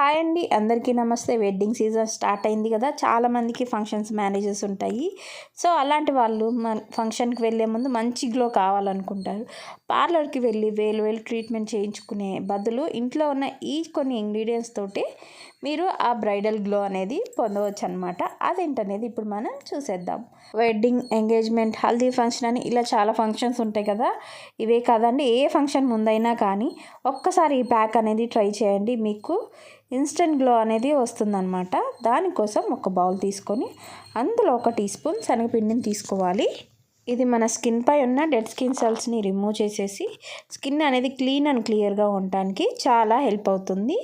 Hi అండి. అందరికీ నమస్తే. వెడ్డింగ్ సీజన్ స్టార్ట్ అయింది కదా. చాలామందికి ఫంక్షన్స్ మ్యారేజెస్ ఉంటాయి. సో అలాంటి వాళ్ళు మన ఫంక్షన్కి వెళ్ళే ముందు మంచి గ్లో కావాలనుకుంటారు. పార్లర్కి వెళ్ళి వేలు వేలు ట్రీట్మెంట్ చేయించుకునే బదులు ఇంట్లో ఉన్న ఈ కొన్ని ఇంగ్రీడియంట్స్ తోటి మీరు ఆ బ్రైడల్ గ్లో అనేది పొందవచ్చు అనమాట అదేంటనేది ఇప్పుడు మనం చూసేద్దాం. వెడ్డింగ్ ఎంగేజ్మెంట్ హల్దీ ఫంక్షన్ అని ఇలా చాలా ఫంక్షన్స్ ఉంటాయి కదా. ఇవే కాదండి. ఏ ఫంక్షన్ ముందైనా కానీ ఒక్కసారి ఈ ప్యాక్ అనేది ట్రై చేయండి. మీకు ఇన్స్టెంట్ గ్లో అనేది వస్తుందన్నమాట. దానికోసం ఒక బౌల్ తీసుకొని అందులో ఒక టీ స్పూన్ శనగపిండిని తీసుకోవాలి. ఇది మన స్కిన్పై ఉన్న డెడ్ స్కిన్ సెల్స్ని రిమూవ్ చేసేసి స్కిన్ అనేది క్లీన్ అండ్ క్లియర్గా ఉండటానికి చాలా హెల్ప్ అవుతుంది.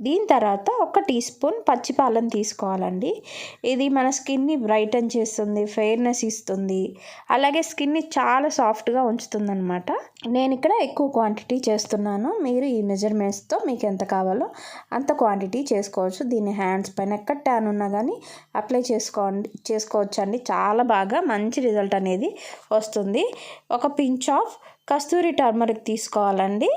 దీని తర్వాత ఒక టీ స్పూన్ పచ్చిపాలను తీసుకోవాలండి. ఇది మన స్కిన్ని బ్రైటన్ చేస్తుంది ఫెయిర్నెస్ ఇస్తుంది. అలాగే స్కిన్ని చాలా సాఫ్ట్గా ఉంచుతుంది అనమాట నేను ఇక్కడ ఎక్కువ క్వాంటిటీ చేస్తున్నాను. మీరు ఈ మెజర్మెంట్స్తో మీకు ఎంత కావాలో అంత క్వాంటిటీ చేసుకోవచ్చు. దీన్ని హ్యాండ్స్ పైన ఎక్కడ ట్యాన్ ఉన్నా కానీ అప్లై చేసుకోండి చేసుకోవచ్చు అండి చాలా బాగా మంచి రిజల్ట్ అనేది వస్తుంది. ఒక పించ్ ఆఫ్ కస్తూరి టర్మరిక్ తీసుకోవాలండి.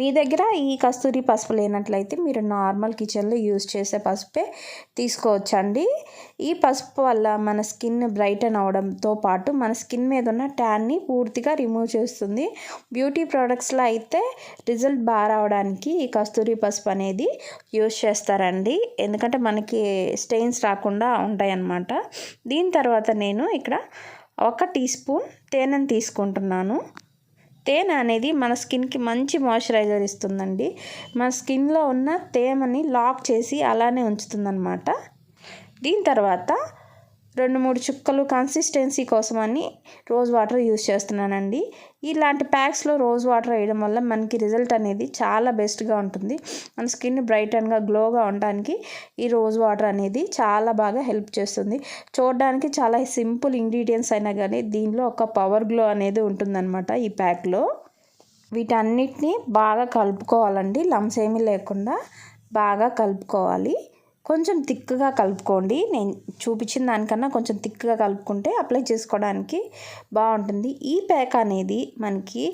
మీ దగ్గర ఈ కస్తూరి పసుపు లేనట్లయితే మీరు నార్మల్ కిచెన్లో యూజ్ చేసే పసుపే తీసుకోవచ్చండి. ఈ పసుపు వల్ల మన స్కిన్ బ్రైటన్ అవడంతో పాటు మన స్కిన్ మీద ఉన్న ట్యాన్ని పూర్తిగా రిమూవ్ చేస్తుంది. బ్యూటీ ప్రోడక్ట్స్లో అయితే రిజల్ట్ బాగా రావడానికి ఈ కస్తూరి పసుపు అనేది యూజ్ చేస్తారండి. ఎందుకంటే మనకి స్టెయిన్స్ రాకుండా ఉంటాయన్నమాట. దీని తర్వాత నేను ఇక్కడ ఒక టీ స్పూన్ తేనెను తీసుకుంటున్నాను. తేనె అనేది మన స్కిన్కి మంచి మాయిశ్చరైజర్ ఇస్తుందండి. మన స్కిన్లో ఉన్న తేమని లాక్ చేసి అలానే ఉంచుతుందన్నమాట. దీని తర్వాత రెండు మూడు చుక్కలు కన్సిస్టెన్సీ కోసమని రోజ్ వాటర్ యూస్ చేస్తున్నానండి. ఇలాంటి ప్యాక్స్లో రోజ్ వాటర్ వేయడం వల్ల మనకి రిజల్ట్ అనేది చాలా బెస్ట్గా ఉంటుంది. మన స్కిన్ బ్రైటన్గా గ్లోగా ఉండడానికి ఈ రోజ్ వాటర్ అనేది చాలా బాగా హెల్ప్ చేస్తుంది. చూడడానికి చాలా సింపుల్ ఇంగ్రీడియంట్స్ అయినా కానీ దీనిలో ఒక పవర్ గ్లో అనేది ఉంటుందన్నమాట ఈ ప్యాక్లో వీటన్నిటిని బాగా కలుపుకోవాలండి. లమ్స్ ఏమీ లేకుండా బాగా కలుపుకోవాలి. కొంచెం థిక్గా కలుపుకోండి. నేను చూపించిన దానికన్నా కొంచెం థిక్గా కలుపుకుంటే అప్లై చేసుకోవడానికి బాగుంటుంది. ఈ ప్యాక్ అనేది మనకి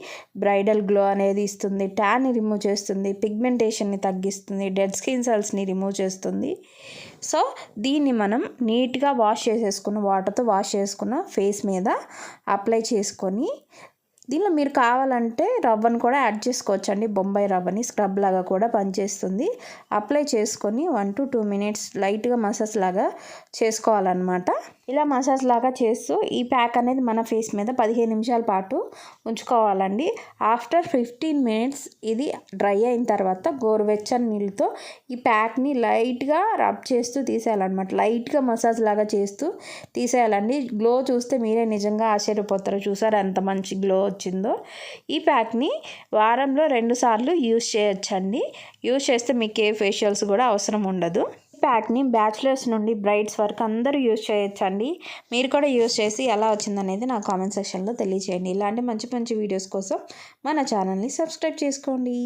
బ్రైడల్ గ్లో అనేది ఇస్తుంది ట్యాన్ని రిమూవ్ చేస్తుంది పిగ్మెంటేషన్ని తగ్గిస్తుంది డెడ్ స్కిన్ సెల్స్ని రిమూవ్ చేస్తుంది. సో దీన్ని మనం నీట్గా వాష్ చేసేసుకున్న వాటర్తో వాష్ చేసుకున్న ఫేస్ మీద అప్లై చేసుకొని దీనిలో మీరు కావాలంటే రవ్వను కూడా యాడ్ చేసుకోవచ్చు అండి బొంబాయి రవ్వని స్క్రబ్ లాగా కూడా పనిచేస్తుంది. అప్లై చేసుకొని వన్ టు టూ మినిట్స్ లైట్గా మసాజ్ లాగా చేసుకోవాలన్నమాట. ఇలా మసాజ్ లాగా చేస్తూ ఈ ప్యాక్ అనేది మన ఫేస్ మీద పదిహేను నిమిషాల పాటు ఉంచుకోవాలండి. ఆఫ్టర్ ఫిఫ్టీన్ మినిట్స్ ఇది డ్రై అయిన తర్వాత గోరువెచ్చని నీళ్ళతో ఈ ప్యాక్ని లైట్గా రబ్ చేస్తూ తీసేయాలన్నమాట. లైట్గా మసాజ్ లాగా చేస్తూ తీసేయాలండి. గ్లో చూస్తే మీరే నిజంగా ఆశ్చర్యపోతారు. చూసారు ఎంత మంచి గ్లో వచ్చిందో. ఈ ప్యాక్ని వారంలో రెండుసార్లు యూస్ చేయొచ్చండి. యూస్ చేస్తే మీకు ఏ ఫేషియల్స్ కూడా అవసరం ఉండదు. ప్యాక్ని బ్యాచిలర్స్ నుండి బ్రైడ్స్ వరకు అందరూ యూజ్ చేయొచ్చండి. మీరు కూడా యూజ్ చేసి ఎలా వచ్చిందనేది నా కామెంట్ సెక్షన్లో తెలియచేయండి. ఇలాంటి మంచి మంచి వీడియోస్ కోసం మన ఛానల్ని సబ్స్క్రైబ్ చేసుకోండి.